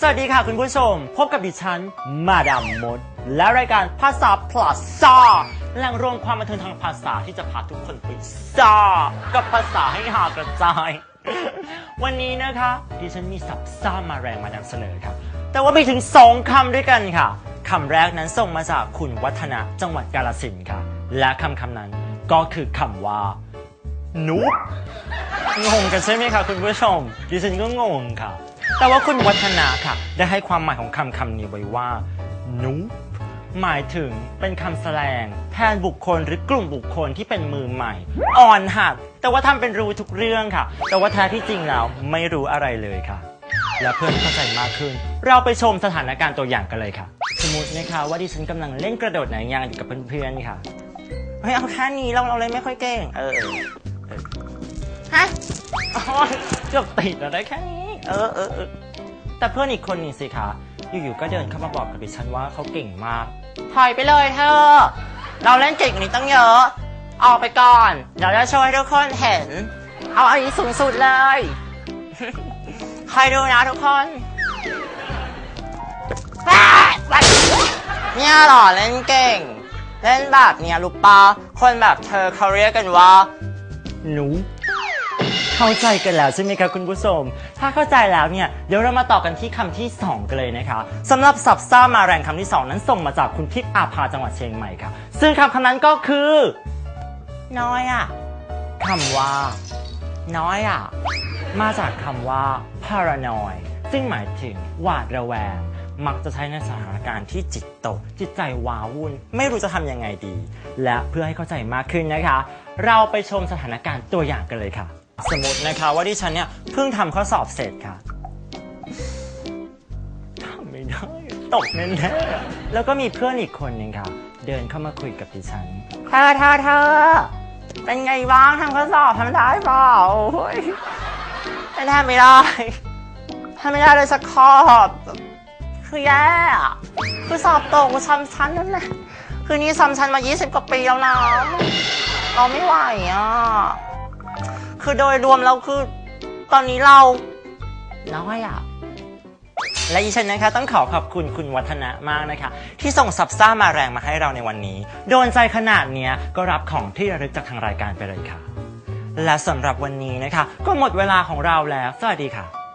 สวัสดีค่ะคุณผู้ชม พบกับดิฉัน มาดามมด และรายการภาษา plus ซาแหล่งรวมความบันเทิงทางภาษาที่จะพาทุกคนไปซากับภาษาให้หากระจาย วันนี้นะคะดิฉันมีสับซ่ามาแรงมานำเสนอค่ะแต่ว่ามีถึงสองคำด้วยกันค่ะคำแรกนั้นส่งมาจากคุณวัฒนะจังหวัดกาลสินค่ะ และคำคำนั้นก็คือคำว่านุบงงกันใช่ไหมคะคุณผู้ชมดิฉันก็งงค่ะ แต่ว่าคุณวัฒนาค่ะ ได้ให้ความหมายของคำคำนี้ไว้ว่านุหมายถึงเป็นคำแสดงแทนบุคคลหรือกลุ่มบุคคลที่เป็นมือใหม่ อ่อนหัดแต่ว่าทำเป็นรู้ทุกเรื่องค่ะ แต่ว่าแท้ที่จริงแล้วไม่รู้อะไรเลยค่ะ และเพื่อให้เข้าใจมากขึ้น เราไปชมสถานการณ์ตัวอย่างกันเลยค่ะ สมมตินะคะว่าดิฉันกำลังเล่นกระโดดหนังยางอยู่กับเพื่อนๆค่ะเฮ้ยเอาแค่นี้เราเราเล่นไม่ค่อยเก่งเออ ฮะโอ๊ยเกือบติดแล้วได้แค่นี้ เออเออเออแต่เพื่อนอีกคนนี่สิคะอยู่ๆก็เดินเข้ามาบอกกับดิฉันว่าเขาเก่งมาก ถอยไปเลยเธอ เราเล่นเก่งกว่านี้ตั้งเยอะ ออกไปก่อน เดี๋ยวจะโชว์ให้ทุกคนเห็น เอาอันนี้สูงสุดเลย คอยดูนะทุกคนเนี่ยเหรอเล่นเก่ง เล่นแบบเนี้ยรู้ปะคนแบบเธอเขาเรียกกันว่า หนู เข้าใจกันแล้วใช่ไหมคะคุณผู้ชม ถ้าเข้าใจแล้วเนี่ยเดี๋ยวเรามาต่อกันที่คำที่ 2 กันเลยนะคะสำหรับสับซ่ามาแรงคำที่ 2 นั้นส่งมาจากคุณทิพย์อาภาจังหวัดเชียงใหม่ค่ะ ซึ่งคำคำนั้นก็คือ น้อยอะคำว่า น้อยอะมาจากคำว่า paranoid ซึ่งหมายถึงหวาดระแวง มักจะใช้ในสถานการณ์ที่จิตตก จิตใจว้าวุ่น ไม่รู้จะทำยังไงดี และเพื่อให้เข้าใจมากขึ้นนะคะ เราไปชมสถานการณ์ตัวอย่างกันเลยค่ะ สมมตินะคะว่าดิฉันเนี่ยเพิ่งทำข้อสอบเสร็จค่ะทำไม่ได้ตกแน่ๆแล้วก็มีเพื่อนอีกคนหนึ่งค่ะ เดินเข้ามาคุยกับดิฉันเธอเธอเธอเป็นไงบ้างทำข้อสอบทำได้เปล่าโอ้ยไม่ทำไม่ได้ทำไม่ได้เลยสักข้อคือแย่คือสอบตกซ้ำชั้นนั่นแหละคือนี่ซ้ำชั้นมา 20 กว่าปีแล้วนะเราไม่ไหวอะ คือโดยรวมเราคือตอนนี้เราน้อยอะและอีฉันนะคะต้องขอขอบคุณคุณวัฒนะมากนะคะ ที่ส่งสับซ่ามาแรงมาให้เราในวันนี้ โดนใจขนาดเนี้ยก็รับของที่ระลึกจากทางรายการไปเลยค่ะ และสำหรับวันนี้นะคะ ก็หมดเวลาของเราแล้ว สวัสดีค่ะ